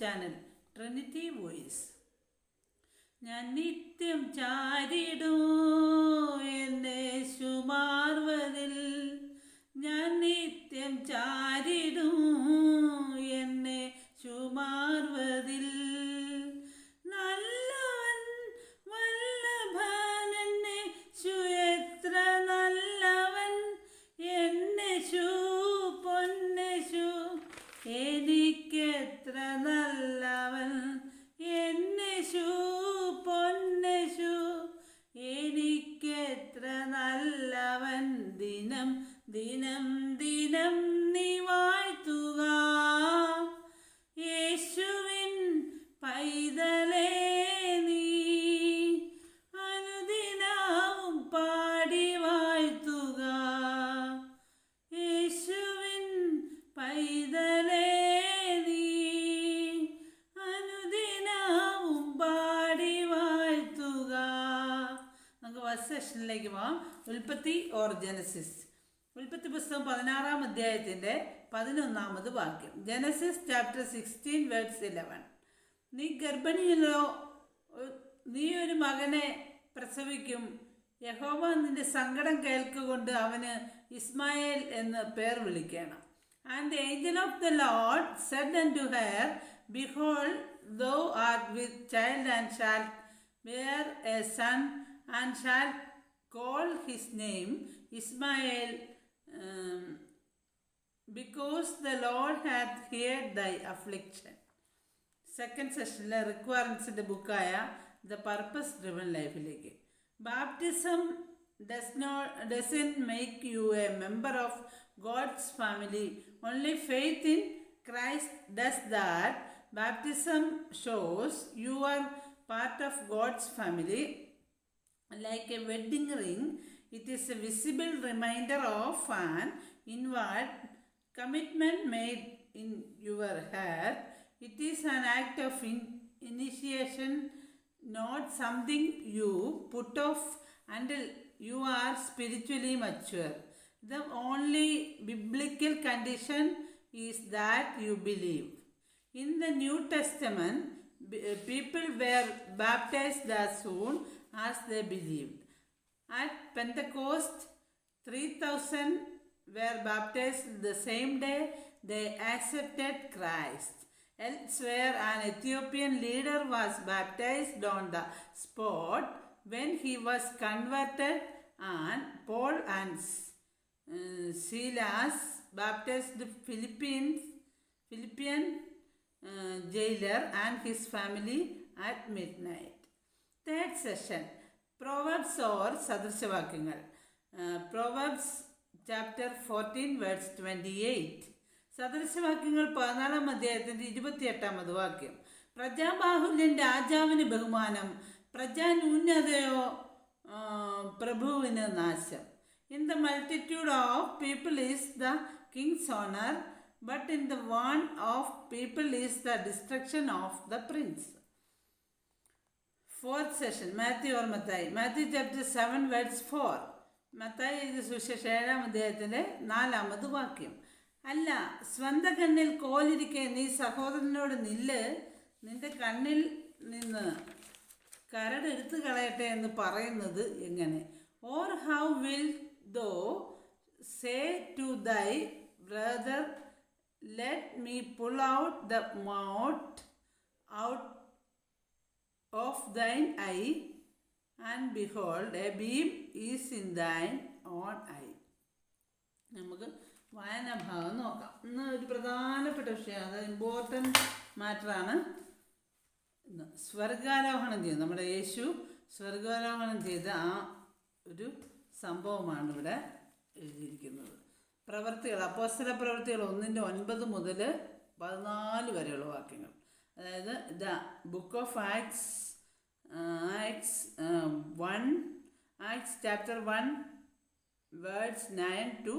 Channel Trinity voice ഞാൻ നിത്യം ചാരിടൂ എന്നെ ഞാൻ നിത്യം ചാരിടൂ എന്നെ ശുമാർവതിൽ. ദിനം ദിനം ദിനം സെഷനിലേക്ക് പോവാം ഉൽപ്പത്തി ഓർ ജനസിസ് ഉൽപ്പത്തി പുസ്തകം പതിനാറാം അധ്യായത്തിന്റെ പതിനൊന്നാമത് വാക്യം. Genesis chapter sixteen verse eleven നീ ഗർഭിണിയിലോ നീ ഒരു മകനെ പ്രസവിക്കും. യഹോവ നിന്റെ സങ്കടം കേൾക്കുകൊണ്ട് അവന് ഇസ്മായേൽ എന്ന് പേർ വിളിക്കണം. And angel of the Lord said and to her behold thou art with child and shall bear എ son and shall call his name Ismael um, because the Lord hath heard thy affliction. Second സെഷനിലെ റിക്വയർമെൻസിന്റെ ബുക്കായ the purpose driven ലൈഫിലേക്ക് baptism does not doesn't make you a member of God's family only faith in Christ does that baptism shows you are part of God's family like a wedding ring, it is a visible reminder of an inward commitment made in your heart. It is an act of in- initiation, not something you put off until you are spiritually mature. The only biblical condition is that you believe. In the New Testament, people were baptized as soon as they believed. At Pentecost, 3000 were baptized the same day they accepted Christ. Elsewhere, an Ethiopian leader was baptized on the spot when he was converted, and Paul and uh, Silas baptized the Philippines, Philippian uh, jailer and his family at midnight. Third session Proverbs or സദൃശവാക്യങ്ങൾ Proverbs chapter fourteen verse twenty eight സദൃശവാക്യങ്ങൾ പതിനാലാം അധ്യായത്തിന്റെ ഇരുപത്തിയെട്ടാമത് വാക്യം. പ്രജാബാഹുല്യൻ രാജാവിന് ബഹുമാനം പ്രജാന്യൂന്യതയോ പ്രഭുവിന് നാശം. In the multitude of people is the king's honour but in the want of people is the destruction of the prince fourth session Matthew or Mathai Matthew chapter seven verse four Mathai ഇത് സുശേഷ ഏഴാം അദ്ദേഹത്തിന്റെ നാലാമത് വാക്യം. അല്ല സ്വന്തം കണ്ണിൽ കോലിരിക്കെ നീ സഹോദരനോട് നില്ല്. നിന്റെ കണ്ണിൽ നിന്ന് കരടെടുത്ത് കളയട്ടെ എന്ന് പറയുന്നത് എങ്ങനെ? Or how will thou say to thy brother let me pull out the mote out of thine eye, and behold, a beam is in thine own eye. നമുക്ക് വായന ഭാഗം നോക്കാം. ഇന്ന് ഒരു പ്രധാനപ്പെട്ട വിഷയം അത് ഇമ്പോർട്ടന്റ് മാറ്ററാണ് സ്വർഗാരോഹണം ചെയ്ത്. നമ്മുടെ യേശു സ്വർഗാരോഹണം ചെയ്ത ആ ഒരു സംഭവമാണ് ഇവിടെ എഴുതിയിരിക്കുന്നത്. പ്രവൃത്തികൾ അപ്പോസ്തല പ്രവൃത്തികൾ ഒന്നിന്റെ ഒൻപത് മുതൽ പതിനാല് വരെയുള്ള വാക്യങ്ങൾ. അതായത് the book of Acts Acts one Acts chapter one verse nine to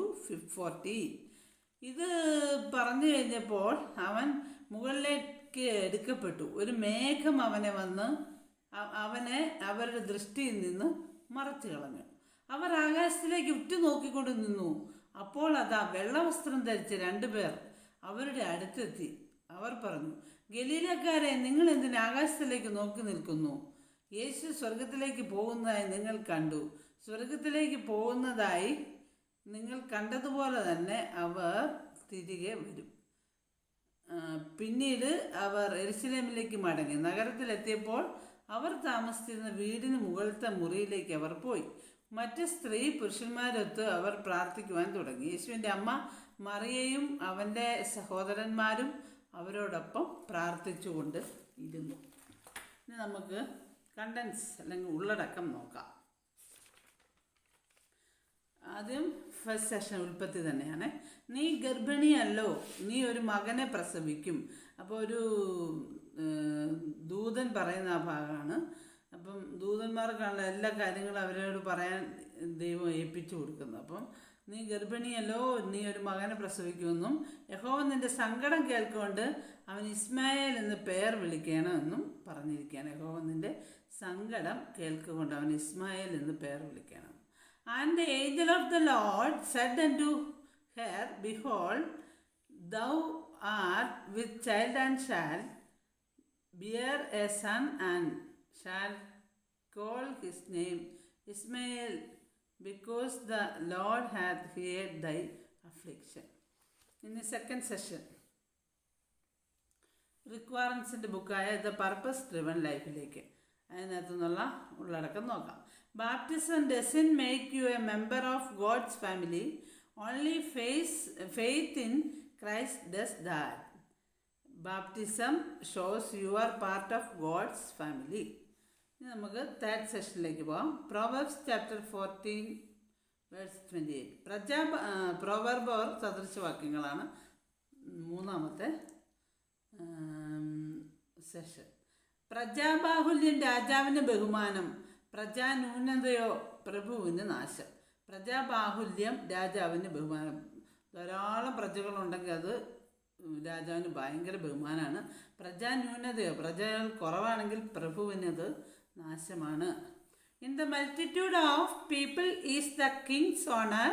fourteen ഇത് പറഞ്ഞു കഴിഞ്ഞപ്പോൾ അവൻ മുകളിലേക്ക് എടുക്കപ്പെട്ടു. ഒരു മേഘം അവനെ വന്ന് അവനെ അവരുടെ ദൃഷ്ടിയിൽ നിന്ന് മറച്ചു കളഞ്ഞു. അവർ ആകാശത്തിലേക്ക് ഉറ്റുനോക്കിക്കൊണ്ട് നിന്നു. അപ്പോൾ അതാ വെള്ളവസ്ത്രം ധരിച്ച രണ്ടുപേർ അവരുടെ അടുത്തെത്തി. അവർ പറഞ്ഞു ഗലീലക്കാരെ നിങ്ങൾ എന്തിന് ആകാശത്തിലേക്ക് നോക്കി നിൽക്കുന്നു? യേശു സ്വർഗത്തിലേക്ക് പോകുന്നതായി നിങ്ങൾ കണ്ടു. സ്വർഗത്തിലേക്ക് പോകുന്നതായി നിങ്ങൾ കണ്ടതുപോലെ തന്നെ അവർ തിരികെ വരും. പിന്നീട് അവർ എരിശിലേമിലേക്ക് മടങ്ങി. നഗരത്തിലെത്തിയപ്പോൾ അവർ താമസിച്ചിരുന്ന വീടിന് മുകളിലത്തെ മുറിയിലേക്ക് അവർ പോയി. മറ്റ് സ്ത്രീ പുരുഷന്മാരൊത്ത് അവർ പ്രാർത്ഥിക്കുവാൻ തുടങ്ങി. യേശുവിന്റെ അമ്മ മറിയയും അവന്റെ സഹോദരന്മാരും അവരോടൊപ്പം പ്രാർത്ഥിച്ചുകൊണ്ട് ഇരുന്നു. ഇനി നമുക്ക് കണ്ടൻസ് അല്ലെങ്കിൽ ഉള്ളടക്കം നോക്കാം. ആദ്യം ഫസ്റ്റ് സെഷൻ ഉൽപ്പത്തി തന്നെയാണ്. നീ ഗർഭിണിയല്ലോ നീ ഒരു മകനെ പ്രസവിക്കും. അപ്പോൾ ഒരു ദൂതൻ പറയുന്ന ആ ഭാഗമാണ്. അപ്പം ദൂതന്മാർക്കാണല്ലോ എല്ലാ കാര്യങ്ങളും അവരോട് പറയാൻ ദൈവം ഏൽപ്പിച്ചു കൊടുക്കുന്നു. അപ്പം നീ ഗർഭിണിയല്ലോ നീ ഒരു മകനെ പ്രസവിക്കുമെന്നും യഹോവ നിന്റെ സങ്കടം കേൾക്കൊണ്ട് അവൻ ഇസ്മായേൽ എന്ന് പേർ വിളിക്കണമെന്നും പറഞ്ഞിരിക്കുകയാണ്. യഹോവ നിന്റെ സങ്കടം കേൾക്കൊണ്ട് അവൻ ഇസ്മായേൽ എന്ന് പേർ വിളിക്കണം. And the angel of the Lord said and to her Behold, thou art with child and shall bear a son and shall call his name Ismael, because the Lord hath heard affliction. In the second session, റിക്വയർമെൻസിന്റെ ബുക്കായ the purpose driven ലൈഫിലേക്ക് അതിനകത്തു നിന്നുള്ള ഉള്ളടക്കം നോക്കാം. Baptism doesn't make you a member of God's family only faith faith in Christ does that baptism shows you are part of God's family ഇനി നമുക്ക് third സെഷനിലേക്ക് പോകാം Proverbs chapter fourteen verse twenty eight Praja proverb or സദൃശവാക്യങ്ങളാണ് മൂന്നാമത്തെ session പ്രജാബാഹുല്യം രാജാവിന് ബഹുമാനം പ്രജാന്യൂനതയോ പ്രഭുവിന് നാശം. പ്രജാബാഹുല്യം രാജാവിന് ബഹുമാനം. ധാരാളം പ്രജകളുണ്ടെങ്കിൽ അത് രാജാവിന് ഭയങ്കര ബഹുമാനമാണ്. പ്രജാന്യൂനതയോ പ്രജകൾ കുറവാണെങ്കിൽ പ്രഭുവിനത് നാശമാണ്. In the multitude of people is the king's honour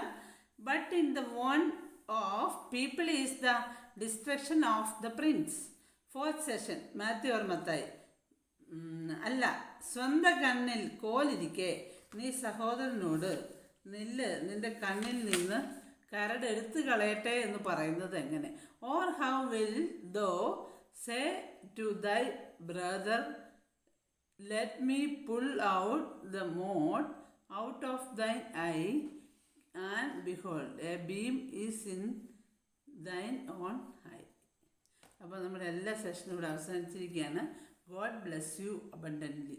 but in the want of people is the destruction of the prince fourth session Matthew ഓർമ്മത്തായി അല്ല സ്വന്തം കണ്ണിൽ കോലിരിക്കെ നീ സഹോദരനോട് നില്ല് നിന്റെ കണ്ണിൽ നിന്ന് കരടെടുത്ത് കളയട്ടെ എന്ന് പറയുന്നത് എങ്ങനെ? Or how will thou say to thy brother let me pull out the mote out of thine eye and behold a beam is in thine own eye അപ്പോൾ നമ്മുടെ എല്ലാ സെഷനും ഇവിടെ അവസാനിച്ചിരിക്കുകയാണ്. God bless you abundantly